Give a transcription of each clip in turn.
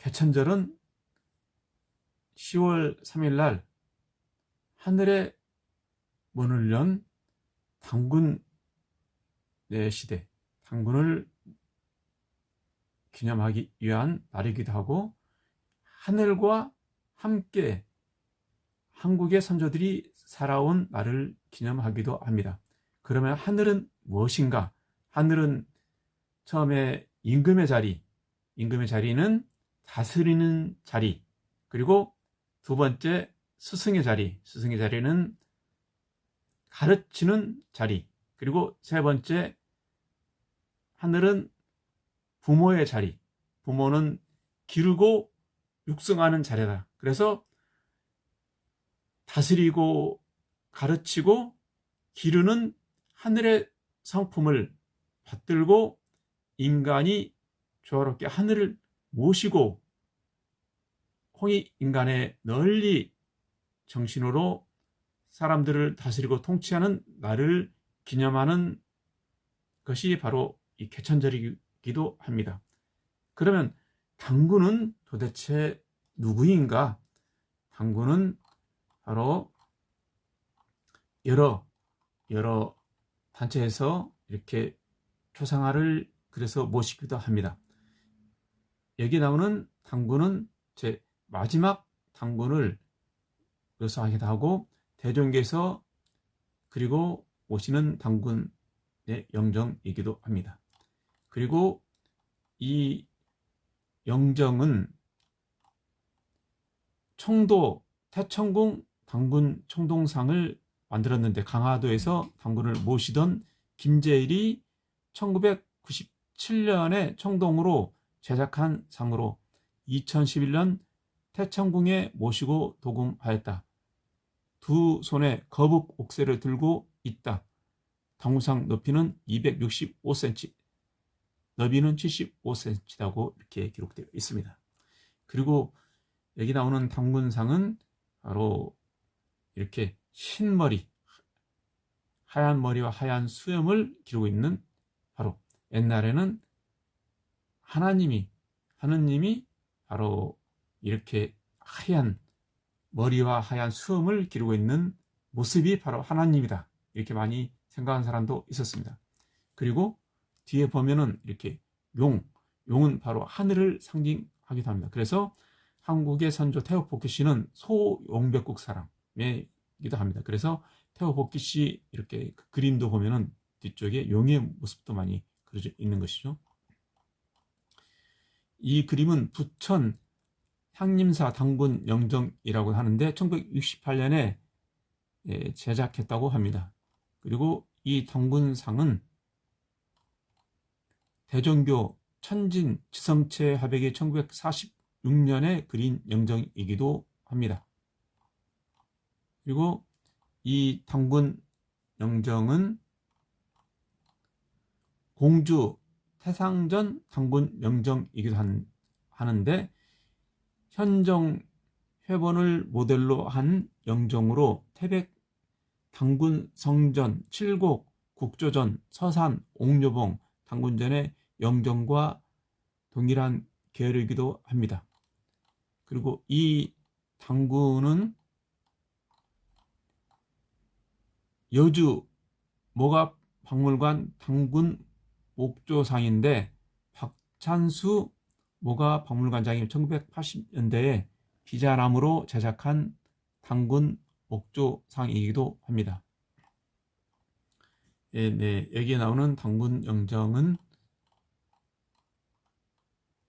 개천절은 10월 3일 날 하늘에 문을 연 당군 의 시대, 당군을 기념하기 위한 날이기도 하고 하늘과 함께 한국의 선조들이 살아온 날을 기념하기도 합니다. 그러면 하늘은 무엇인가? 하늘은 처음에 임금의 자리, 임금의 자리는 다스리는 자리, 그리고 두 번째 스승의 자리, 스승의 자리는 가르치는 자리, 그리고 세 번째 하늘은 부모의 자리, 부모는 기르고 육성하는 자리다. 그래서 다스리고 가르치고 기르는 하늘의 성품을 받들고 인간이 조화롭게 하늘을 모시고 홍익 인간의 널리 정신으로 사람들을 다스리고 통치하는 나를 기념하는 것이 바로 이 개천절이기도 합니다. 그러면 당군은 도대체 누구인가? 당군은 바로 여러 여러 단체에서 이렇게 초상화를 그래서 모시기도 합니다. 여기 나오는 당군은 제 마지막 당군을 묘사하기도 하고 대종께서 그리고 오시는 당군의 영정이기도 합니다. 그리고 이 영정은 청도 태천궁 당군 청동상을 만들었는데 강화도에서 당군을 모시던 김재일이 1997년에 청동으로 제작한 상으로 2011년 태천궁에 모시고 도금하였다. 두 손에 거북 옥새를 들고 있다. 당구상 높이는 265cm, 너비는 75cm라고 이렇게 기록되어 있습니다. 그리고 여기 나오는 당군상은 바로 이렇게 흰 머리, 하얀 머리와 하얀 수염을 기르고 있는 바로 옛날에는 하나님이 하느님이 바로 이렇게 하얀 머리와 하얀 수염을 기르고 있는 모습이 바로 하나님이다. 이렇게 많이 생각한 사람도 있었습니다. 그리고 뒤에 보면은 이렇게 용, 용은 바로 하늘을 상징하기도 합니다. 그래서 한국의 선조 태호 복귀 씨는 소용백국 사람이기도 합니다. 그래서 태호 복귀 씨 이렇게 그 그림도 보면은 뒤쪽에 용의 모습도 많이 그려져 있는 것이죠. 이 그림은 부천 향림사 당군 영정이라고 하는데 1968년에 예, 제작했다고 합니다. 그리고 이 당군상은 대종교 천진 지성체 화백이 1946년에 그린 영정이기도 합니다. 그리고 이 당군 영정은 공주 태상전 당군 영정이기도 하는데 현정 회본을 모델로 한 영정으로 태백 당군 성전, 칠곡, 국조전, 서산, 옥녀봉, 당군전의 영정과 동일한 계열이기도 합니다. 그리고 이 당군은 여주 모갑 박물관 당군 목조상인데 박찬수 모가 박물관장이 1980년대에 비자나무로 제작한 당군 목조상이기도 합니다. 예, 네, 여기에 나오는 당군 영정은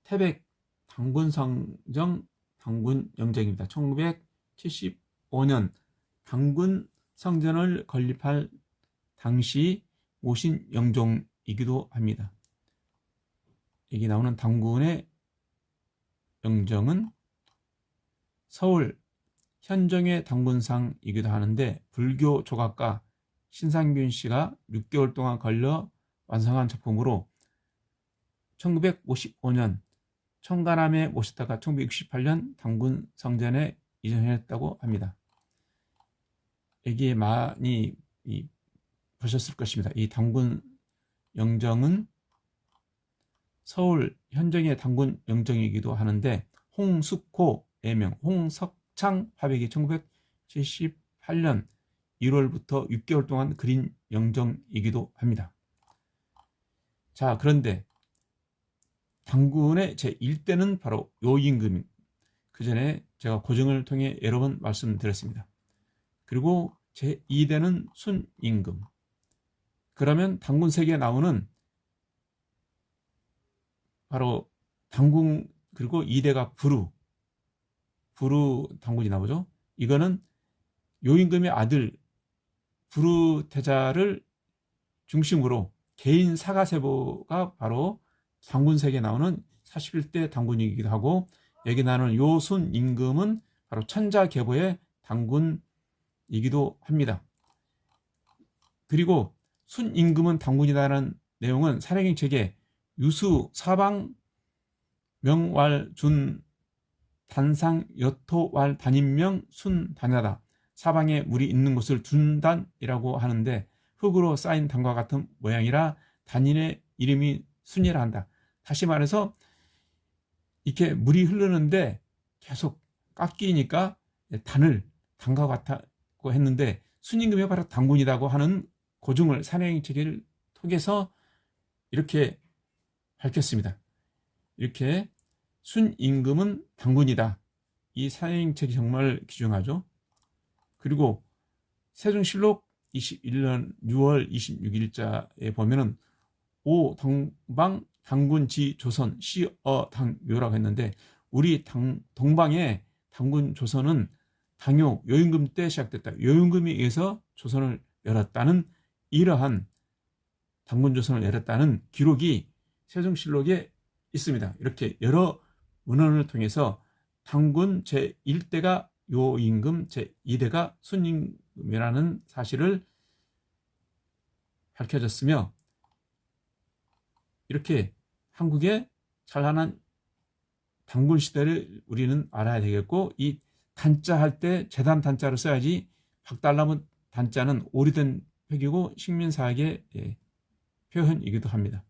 태백 당군성정 당군 영정입니다. 1975년 당군 성전을 건립할 당시 모신 영정 이기도 합니다. 여기 나오는 당군의 영정은 서울 현정의 당군상이기도 하는데 불교 조각가 신상균 씨가 6개월 동안 걸려 완성한 작품으로 1955년 청가남에 모셨다가 1968년 당군 성전에 이전했다고 합니다. 여기에 많이 보셨을 것입니다. 이 당군 영정은 서울 현정의 당군 영정이기도 하는데 홍숙호 애명 홍석창 화백이 1978년 1월부터 6개월 동안 그린 영정이기도 합니다. 자, 그런데 당군의 제1대는 바로 요 임금. 그 전에 제가 고정을 통해 여러 번 말씀드렸습니다. 그리고 제2대는 순임금. 그러면 당군 세계에 나오는 바로 당군 그리고 2대가 부루. 부루 당군이 나오죠. 이거는 요임금의 아들 부루 태자를 중심으로 개인 사가세보가 바로 당군색에 나오는 41대 당군이기도 하고 여기 나오는 요순 임금은 바로 천자계보의 당군이기도 합니다. 그리고 순 임금은 당군이다라는 내용은 사령행 책에 유수 사방 명왈 준 단상 여토왈 단임명 순 단야다 사방에 물이 있는 곳을 준단이라고 하는데 흙으로 쌓인 단과 같은 모양이라 단인의 이름이 순이라 한다. 다시 말해서 이렇게 물이 흐르는데 계속 깎이니까 단을 단과 같다고 했는데 순임금이 바로 단군이라고 하는 고증을 산행 체계를 통해서 이렇게 밝혔습니다. 이렇게 순임금은 단군이다. 이 산행 책이 정말 기중하죠. 그리고 세종실록 21년 6월 26일자에 보면은 오 동방 당군지 조선 시어 당묘라고 했는데 우리 당, 동방의 당군 조선은 당요 요임금 때 시작됐다. 요임금에 의해서 조선을 열었다는 이러한 당군 조선을 열었다는 기록이 세종실록에 있습니다. 이렇게 여러 문헌을 통해서 당군 제1대가 요임금, 제2대가 순임금이라는 사실을 밝혀졌으며 이렇게 한국의 찬란한 당군 시대를 우리는 알아야 되겠고 이 단자 할 때 재단 단자를 써야지 박달나무 단자는 오래된 표기고 식민사학의 예, 표현이기도 합니다.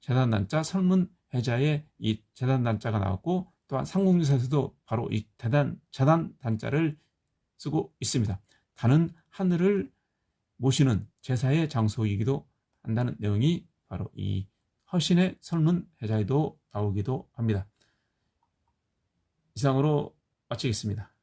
재단 단자 설문 해자에 이 재단 단자가 나왔고 또한 상공유사에서도 바로 이 대단 재단 단자를 쓰고 있습니다. 단은 하늘을 모시는 제사의 장소이기도 한다는 내용이 바로 이 허신의 설문 해자에도 나오기도 합니다. 이상으로 마치겠습니다.